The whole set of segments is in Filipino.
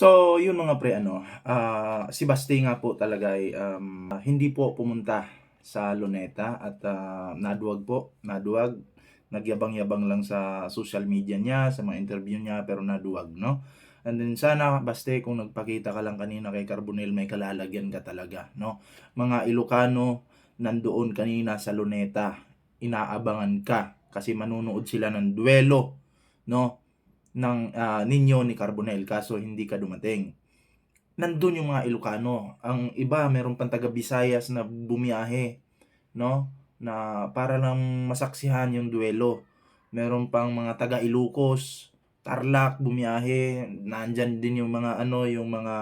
So, yun mga pre, ano, ah, si Basti nga po talaga ay um, hindi po pumunta sa Luneta at ah, naduwag po, naduwag. Nagyabang-yabang lang sa social media niya, sa mga interview niya, pero naduwag, no? And then sana, Basti, kung nagpakita ka lang kanina kay Carbonel, may kalalagyan ka talaga, no? Mga Ilocano, nandoon kanina sa Luneta, inaabangan ka kasi manunood sila ng duelo, no? Ng ah, ninyo ni Carbonel kaso hindi ka dumating. Nandun yung mga Ilocano. Ang iba, meron pang taga Visayas na bumiyahe, no? Na para lang masaksihan yung duelo. Meron pang mga taga Ilocos, Tarlac bumiyahe. Nandyan din yung mga ano, yung mga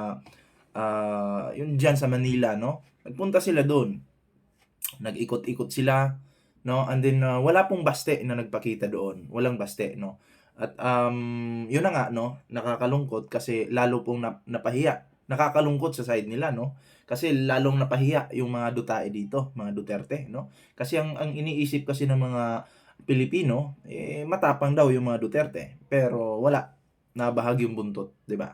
ah, yung diyan sa Manila, no? Nagpunta sila doon. Nag-ikot-ikot sila, no? And then ah, wala pong baste na nagpakita doon. Walang baste, no? At um, yun na nga, no, nakakalungkot kasi lalo pong nap- napahiya. Nakakalungkot sa side nila, no? Kasi lalong napahiya yung mga Dutae dito, mga Duterte, no? Kasi ang, ang iniisip kasi ng mga Pilipino, eh, matapang daw yung mga Duterte. Pero wala, nabahag yung buntot, di ba?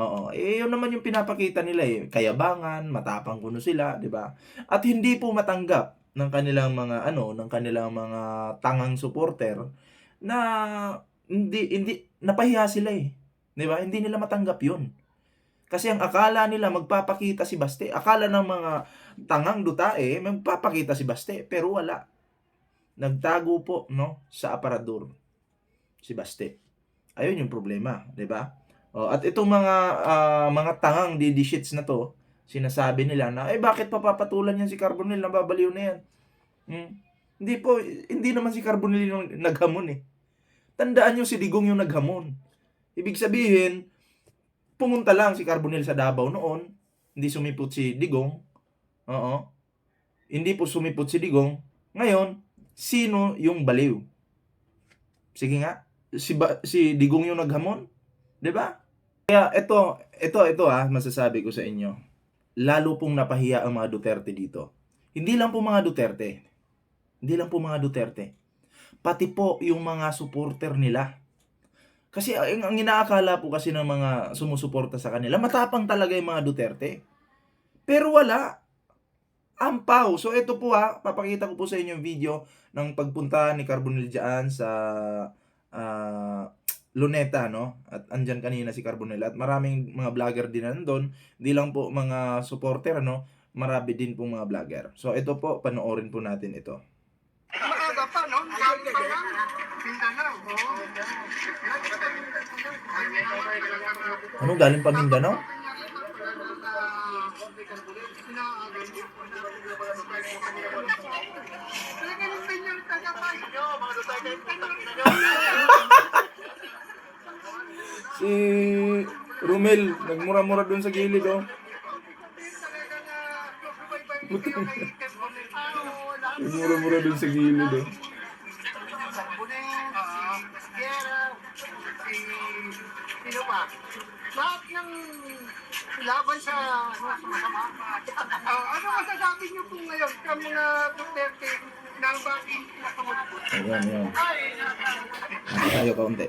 Oo, eh yun naman yung pinapakita nila eh. Kayabangan, matapang kuno sila, di ba? At hindi po matanggap ng kanilang mga ano, ng kanilang mga tangang supporter na hindi hindi napahiya sila eh. 'Di ba? Hindi nila matanggap 'yun. Kasi ang akala nila magpapakita si Baste, akala ng mga tangang dutae magpapakita si Baste, pero wala. Nagtago po no sa aparador si Baste. Ayun yung problema, 'di ba? Oh, at itong mga ah, mga tangang didishits na to, sinasabi nila na eh bakit papapatulan yan si Carbonel, nababaliw na yan. Hmm? Hindi po, hindi naman si Carbonel yung naghamon eh. Tandaan nyo si Digong yung naghamon. Ibig sabihin, pumunta lang si Carbonel sa Davao noon, hindi sumipot si Digong. Oo. Hindi po sumipot si Digong. Ngayon, sino yung baliw? Sige nga, si, ba, si Digong yung naghamon? 'Di ba? Kaya ito, ito, ito ah, masasabi ko sa inyo. Lalo pong napahiya ang mga Duterte dito. Hindi lang po mga Duterte. Hindi lang po mga Duterte pati po yung mga supporter nila. Kasi ang, ang inaakala po kasi ng mga sumusuporta sa kanila, matapang talaga yung mga Duterte. Pero wala. Ampaw. So ito po ha, papakita ko po sa inyo yung video ng pagpunta ni Carbonel dyan sa ah, Luneta, no? At andyan kanina si Carbonel. At maraming mga vlogger din na nandun. Hindi lang po mga supporter, no? Marami din po mga vlogger. So ito po, panoorin po natin ito. Maaga pa, no? Gabi pa lang. Mindanao, oo. Ano, galing pa Mindanao? Si Rumel, nagmura-mura dun sa gilid, oh. Nagmura-mura dun sa gilid, oh. Laban sa ano, masama. Ah, ano masasabi niyo po ngayon sa mga Duterte na bakit nakamulipot? Ayan, ayan. Tayo kaunti.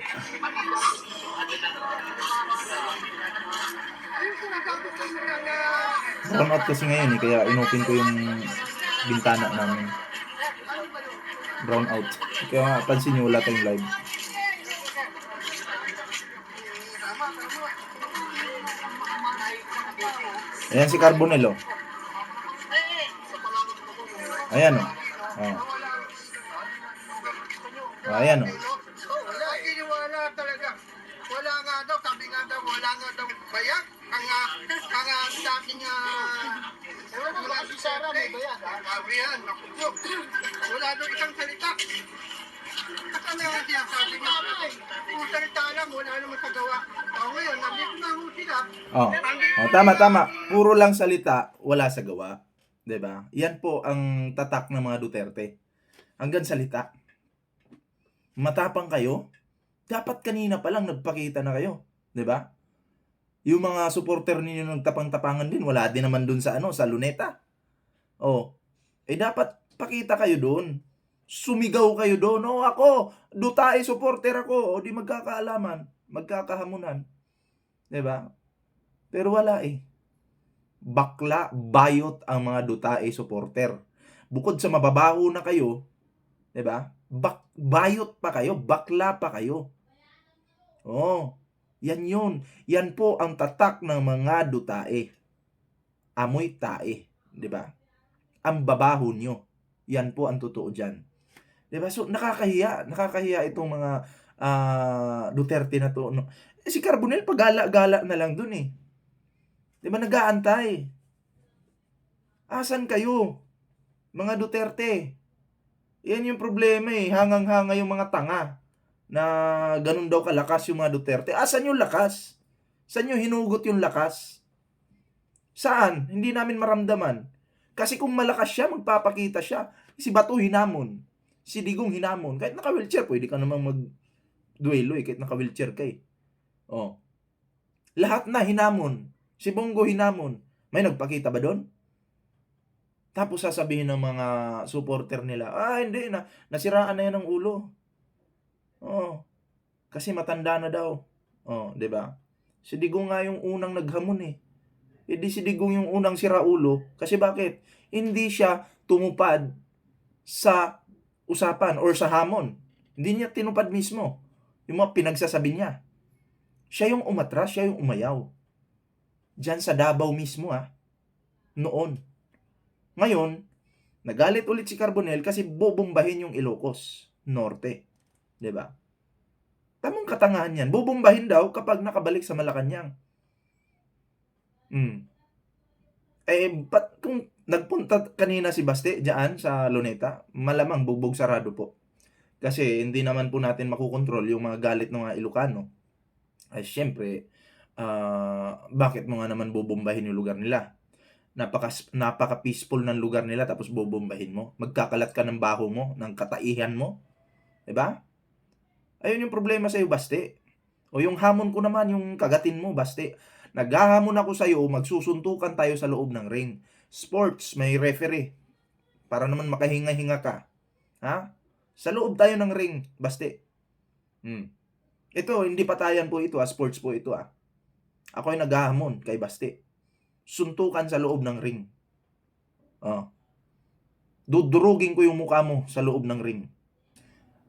Brown out kasi ngayon, eh, kaya inopen ko yung bintana namin. Brown out. Kaya pansin nyo, wala tayong live. Ayan si Carbonel, oh. Ayan, oh. Oh. Oh, ayan, oh. wala talaga. Wala nga daw, sabi nga daw, wala nga daw bayak. Ang ah, ang ah, dating ah, wala si Sara may bayak. Sabi yan, naku po. Wala daw isang salita. At ano nga siya, sabi nga, kung salita lang, wala naman sa gawa. O ngayon, nandito na ho sila. Oh. oh, tama, tama. Puro lang salita, wala sa gawa. 'Di ba? Yan po ang tatak ng mga Duterte. Hanggang salita. Matapang kayo. Dapat kanina pa lang nagpakita na kayo. 'Di ba? Yung mga supporter ninyo nagtapang-tapangan din, wala din naman dun sa ano, sa Luneta. Oh. Eh dapat pakita kayo doon. Sumigaw kayo doon. Oh, ako, Dutae supporter ako. O di magkakaalaman, magkakahamunan. 'Di ba? Pero wala eh. Bakla, bayot ang mga Dutae supporter. Bukod sa mababaho na kayo, 'di ba? Bak bayot pa kayo, bakla pa kayo. Oh, yan yun. Yan po ang tatak ng mga Dutae. Amoy tae, 'di ba? Ang babaho nyo. Yan po ang totoo diyan. 'Di ba? So nakakahiya, nakakahiya itong mga ah, Duterte na to. No? Eh, si Carbonell pagala-gala na lang dun eh. 'Di ba nag-aantay? Asan kayo? Mga Duterte. Yan yung problema eh. Hangang-hanga yung mga tanga na ganun daw kalakas yung mga Duterte. Asan yung lakas? Saan yung hinugot yung lakas? Saan? Hindi namin maramdaman. Kasi kung malakas siya, magpapakita siya. Si Bato hinamon. Si Digong hinamon. Kahit naka-wheelchair, pwede ka namang mag-duelo eh. Kahit naka-wheelchair ka eh. Oh. Lahat na hinamon. Si Bongo hinamon. May nagpakita ba doon? Tapos sasabihin ng mga supporter nila, ah hindi na, nasiraan na yan ng ulo. Oh. Kasi matanda na daw. Oh, 'di ba? Si Digong nga yung unang naghamon eh. E si Digong yung unang siraulo. Kasi bakit? Hindi siya tumupad sa usapan or sa hamon. Hindi niya tinupad mismo. Yung mga pinagsasabi niya. Siya yung umatras, siya yung umayaw. Diyan sa Davao mismo ah. Noon. Ngayon, nagalit ulit si Carbonell kasi bobombahin yung Ilocos Norte. ba? Tamang katangahan yan. Bobombahin daw kapag nakabalik sa Malacanang. Hmm. Eh, ba't kung nagpunta kanina si Baste diyan sa Luneta, malamang bugbog sarado po. Kasi hindi naman po natin makukontrol yung mga galit ng mga Ilocano. Ay, syempre, ah, bakit mo nga naman bobombahin yung lugar nila? Napaka, napaka-peaceful ng lugar nila tapos bobombahin mo. Magkakalat ka ng baho mo, ng kataihan mo. ba? Ayun yung problema sa iyo, Baste. O yung hamon ko naman, yung kagatin mo, Baste. Naghahamon ako sa iyo, magsusuntukan tayo sa loob ng ring. Sports, may referee. Para naman makahinga-hinga ka. Ha? Sa loob tayo ng ring, Baste. Hmm. Ito, hindi patayan po ito, ah. sports po ito. Ah. Ako ay naghahamon kay Baste. Suntukan sa loob ng ring. Oh. Dudurugin ko yung mukha mo sa loob ng ring.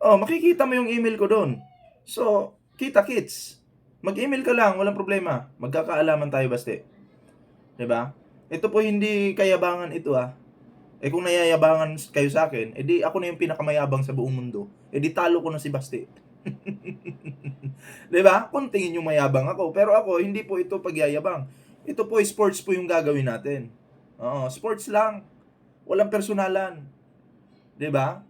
Oh, makikita mo yung email ko doon. So, kita kits. Mag-email ka lang, walang problema. Magkakaalaman tayo baste. 'Di ba? Ito po hindi kayabangan ito ah. Eh kung nayayabangan kayo sa akin, edi ako na yung pinakamayabang sa buong mundo. Edi talo ko na si Baste. 'Di ba? Kung tingin yung mayabang ako, pero ako hindi po ito pagyayabang. Ito po sports po yung gagawin natin. Oo, sports lang. Walang personalan. 'Di ba?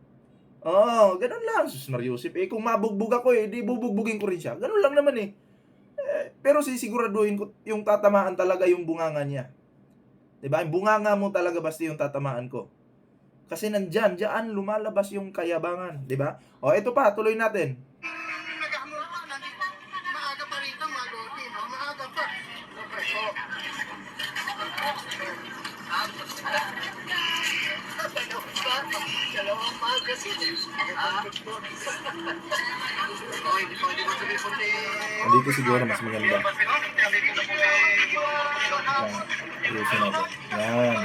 Oo, ganun lang. Sus Mariusip. Eh, kung mabugbog ako eh, di bubugbugin ko rin siya. Ganun lang naman eh. eh pero sisiguraduhin ko yung tatamaan talaga yung bunganga niya. 'Di ba? Yung bunganga mo talaga basta yung tatamaan ko. Kasi nandyan, diyan lumalabas yung kayabangan, 'di ba? O ito pa, tuloy natin. Dito siguro mas maganda. Yan. Ayusin natin. Yan.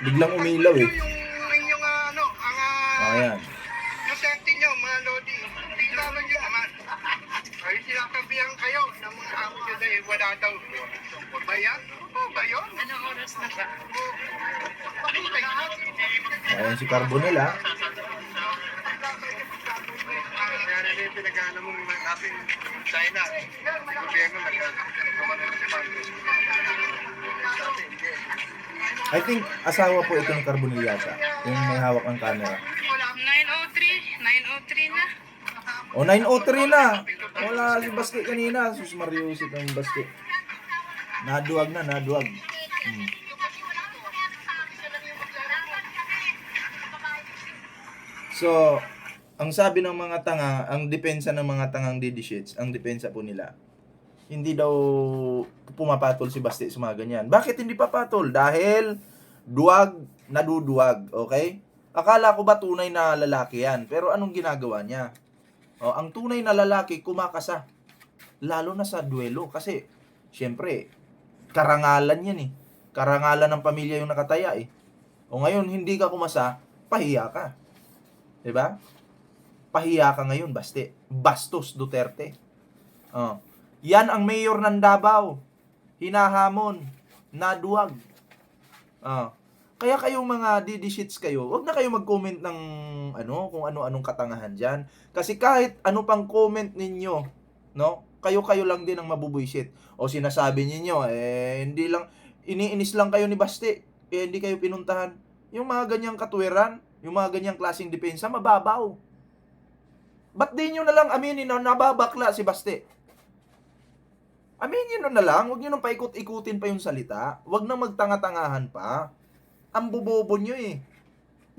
Biglang umilaw eh. Inyong ano, ah, Ayan. yung safety nyo, mga lodi, bigla lang yun naman. Ay, sinakabihan kayo na mga amo nyo dahil wala daw. Ba yan? Ba yun? Anong oras na ba? Ayan si Carbonell ah. Kaya na yung pinagana mong natin China. Gobyerno nag-kumanon si. I think asawa po ito ni Carbonell yata. Yung may hawak ng camera. 903, 903 na. O, 903 na. Wala si Baste kanina. Sus Mariusip ang Baste. Naduwag na, naduwag. Hmm. So, ang sabi ng mga tanga, ang depensa ng mga tangang didishits, ang depensa po nila, hindi daw pumapatol si Baste sa mga ganyan. Bakit hindi papatol? Dahil duwag, naduduwag, okay? Akala ko ba tunay na lalaki yan? Pero anong ginagawa niya? Oh, ang tunay na lalaki kumakasa. Lalo na sa duelo. Kasi, syempre, karangalan yan eh. Karangalan ng pamilya yung nakataya eh. O ngayon, hindi ka kumasa, pahiya ka. 'Di ba? Pahiya ka ngayon, baste. Bastos Duterte. Oh. Yan ang mayor ng Davao. Hinahamon. Naduwag. Oh. Kaya kayong mga didishits kayo, wag na kayo mag-comment ng ano, kung ano-anong katangahan diyan. Kasi kahit ano pang comment ninyo, no? Kayo-kayo lang din ang mabubuisit. O sinasabi ninyo, eh, hindi lang, iniinis lang kayo ni Baste. Eh, hindi kayo pinuntahan. Yung mga ganyang katwiran, yung mga ganyang klaseng depensa, mababaw. Ba't di nyo na lang aminin na nababakla si Baste? Aminin nyo na lang, huwag nyo nang paikot-ikutin pa yung salita. Huwag nang magtanga-tangahan pa. Ang bubobo nyo eh.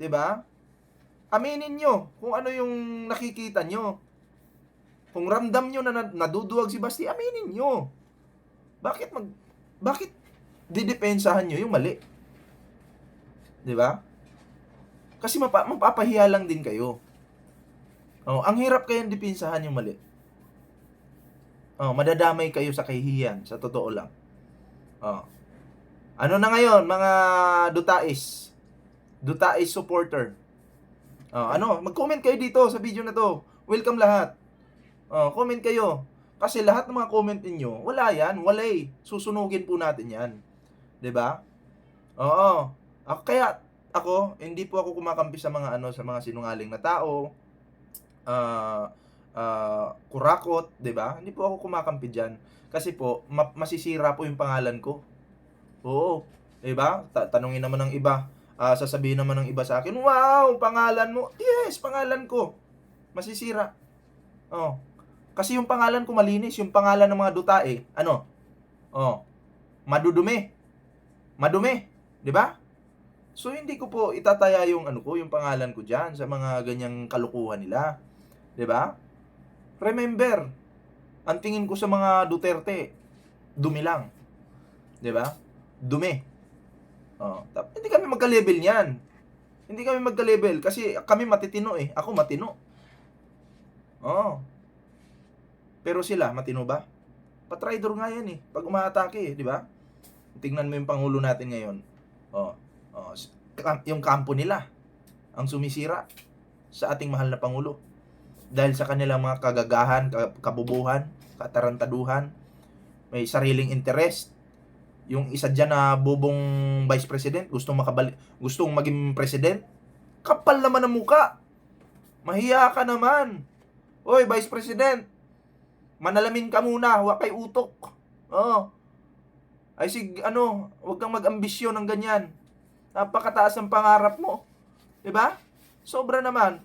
ba? Aminin nyo kung ano yung nakikita nyo. Kung ramdam nyo na nad- naduduwag si Basti, aminin nyo. Bakit mag... Bakit didepensahan nyo yung mali? 'Di ba? Kasi mapa, mapapahiya lang din kayo. Oh, ang hirap kayang depensahan yung mali. Oh, madadamay kayo sa kahihiyan, sa totoo lang. Oh. Ano na ngayon, mga Dutais? Dutais supporter. Oh, ano, mag-comment kayo dito sa video na to. Welcome lahat. Oh, comment kayo. Kasi lahat ng mga comment ninyo, wala yan, walay. Susunugin po natin yan. 'Di ba? Oo. Ako, kaya ako, hindi po ako kumakampi sa mga ano sa mga sinungaling na tao. Ah, ah, kurakot, 'di ba? Hindi po ako kumakampi diyan kasi po ma- masisira po yung pangalan ko. Oo. 'Di ba? Ta- tanungin naman ng iba. Ah, sasabihin naman ng iba sa akin, "Wow, pangalan mo." Yes, pangalan ko. Masisira. Oh. Kasi yung pangalan ko malinis, yung pangalan ng mga dutae, ano? Oh. Madudumi. Madumi, 'di ba? So hindi ko po itataya yung ano ko, yung pangalan ko diyan sa mga ganyang kalukuhan nila. 'Di ba? Remember, ang tingin ko sa mga Duterte, dumi lang. 'Di ba? Dumi. Oh, hindi kami magka-level niyan. Hindi kami magka-level kasi kami matitino eh. Ako matino. Oh. Pero sila, matino ba? Patraidor nga yan eh. Pag umaatake eh, di ba? Tingnan mo yung Pangulo natin ngayon. Oh, oh, yung kampo nila ang sumisira sa ating mahal na Pangulo. Dahil sa kanilang mga kagagahan, ka- kabubuhan, katarantaduhan, may sariling interest. Yung isa dyan na bubong vice president, gustong makabalik, gustong maging president, kapal naman ang muka. Mahiya ka naman. Oy, vice president, manalamin ka muna, huwag kay utok. Oo. Ay sig ano, huwag kang mag-ambisyon ng ganyan. Napakataas ng pangarap mo. 'Di ba? Sobra naman.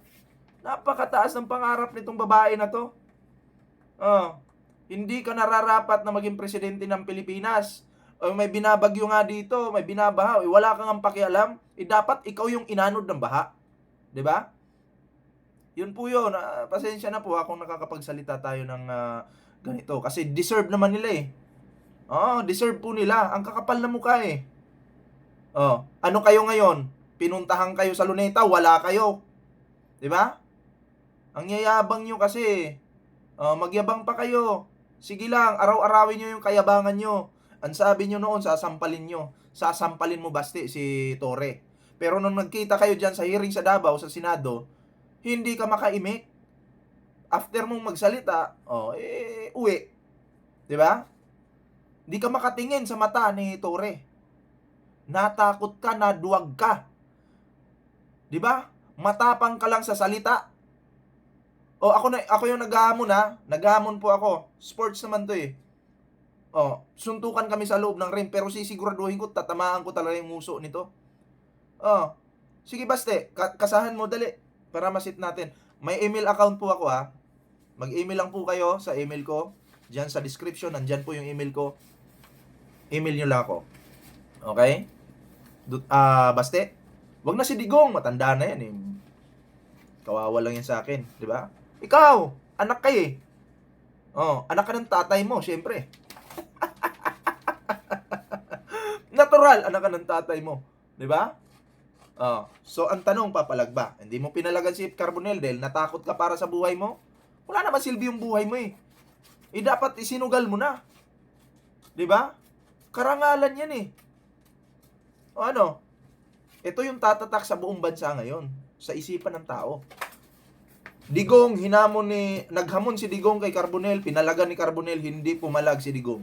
Napakataas ng pangarap nitong babae na 'to. Oh. Hindi ka nararapat na maging presidente ng Pilipinas. O may binabagyo nga dito, may binabaha, eh, wala kang ang pakialam, eh dapat ikaw yung inanod ng baha. 'Di ba? Yun po yun. Ah, pasensya na po akong nakakapagsalita tayo ng ah, ganito. Kasi deserve naman nila eh. Oo, deserve po nila. Ang kakapal na mukha eh. Oh, ano kayo ngayon? Pinuntahan kayo sa Luneta, wala kayo. 'Di ba? Ang yayabang nyo kasi. Oh, magyabang pa kayo. Sige lang, araw-arawin nyo yung kayabangan nyo. Ang sabi nyo noon, sasampalin nyo. Sasampalin mo basti si Tore. Pero nung nagkita kayo dyan sa hearing sa Davao, sa Senado, hindi ka makaimik. After mong magsalita, oh, eh, uwi. ba? Hindi ka makatingin sa mata ni Tore. Natakot ka, naduwag ka. 'Di ba? Matapang ka lang sa salita. O ako na ako yung naghahamon ha. Naghahamon po ako. Sports naman 'to eh. Oh, suntukan kami sa loob ng ring pero sisiguraduhin ko tatamaan ko talaga yung muso nito. Oh. Sige baste, ka- kasahan mo dali para masit natin. May email account po ako ha. Mag-email lang po kayo sa email ko. Diyan sa description, nandyan po yung email ko. Email nyo lang ako. Okay? Ah, baste. Wag na si Digong, matanda na yan eh. Kawawa lang yan sa akin, di ba? Ikaw, anak kayo eh. Oh, anak ka ng tatay mo, syempre. Natural, anak ka ng tatay mo, di ba? Oh, so ang tanong papalag ba? Hindi mo pinalagan si Carbonel dahil natakot ka para sa buhay mo? Wala naman silbi yung buhay mo eh. eh dapat isinugal mo na. 'Di ba? Karangalan 'yan eh. O ano? Ito yung tatatak sa buong bansa ngayon, sa isipan ng tao. Digong, hinamon ni, naghamon si Digong kay Carbonel, pinalaga ni Carbonel, hindi pumalag si Digong.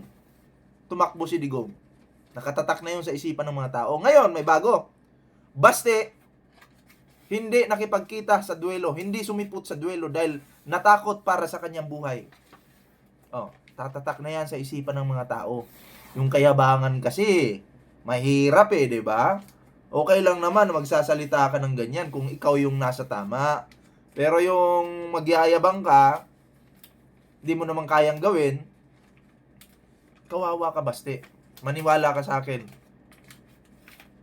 Tumakbo si Digong. Nakatatak na yun sa isipan ng mga tao. Ngayon, may bago. Baste, hindi nakipagkita sa duelo, hindi sumipot sa duelo dahil natakot para sa kanyang buhay. Oh, tatatak na yan sa isipan ng mga tao. Yung kayabangan kasi, mahirap eh, 'di ba? Okay lang naman magsasalita ka ng ganyan kung ikaw yung nasa tama. Pero yung magyayabang ka, hindi mo naman kayang gawin, kawawa ka baste. Maniwala ka sa akin.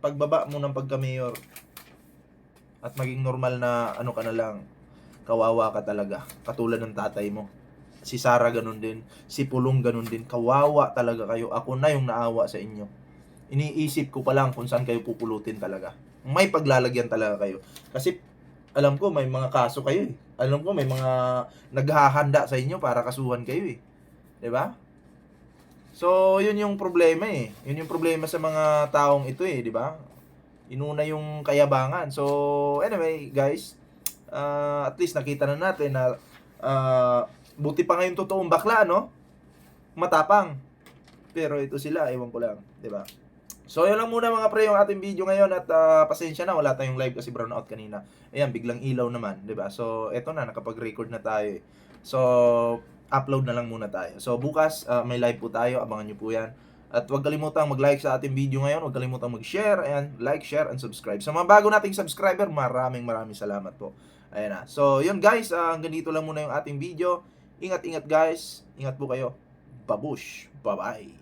Pagbaba mo ng pagka-mayor at maging normal na ano ka na lang, kawawa ka talaga. Katulad ng tatay mo. Si Sara ganun din. Si Pulong ganun din. Kawawa talaga kayo. Ako na yung naawa sa inyo. Iniisip ko pa lang kung saan kayo pupulutin talaga. May paglalagyan talaga kayo. Kasi alam ko may mga kaso kayo eh. Alam ko may mga naghahanda sa inyo para kasuhan kayo eh. 'Di ba? So, yun yung problema eh. Yun yung problema sa mga taong ito eh, 'di ba? Inuna yung kayabangan. So, anyway, guys, uh, at least nakita na natin na uh, buti pa ngayon totoong bakla, no? Matapang. Pero ito sila, ewan ko lang, 'di ba? So, yun lang muna mga pre yung ating video ngayon at ah, pasensya na, wala tayong live kasi brown out kanina. Ayan, biglang ilaw naman, 'di ba? So, eto na, nakapag-record na tayo. eh. So, upload na lang muna tayo. So, bukas ah, may live po tayo, abangan niyo po 'yan. At huwag kalimutang mag-like sa ating video ngayon, huwag kalimutang mag-share, and like, share, and subscribe. Sa mga bago nating subscriber, maraming maraming salamat po. Ayan na. So, yun guys, ah, hanggang dito lang muna yung ating video. Ingat-ingat guys. Ingat po kayo. Babush. Bye-bye.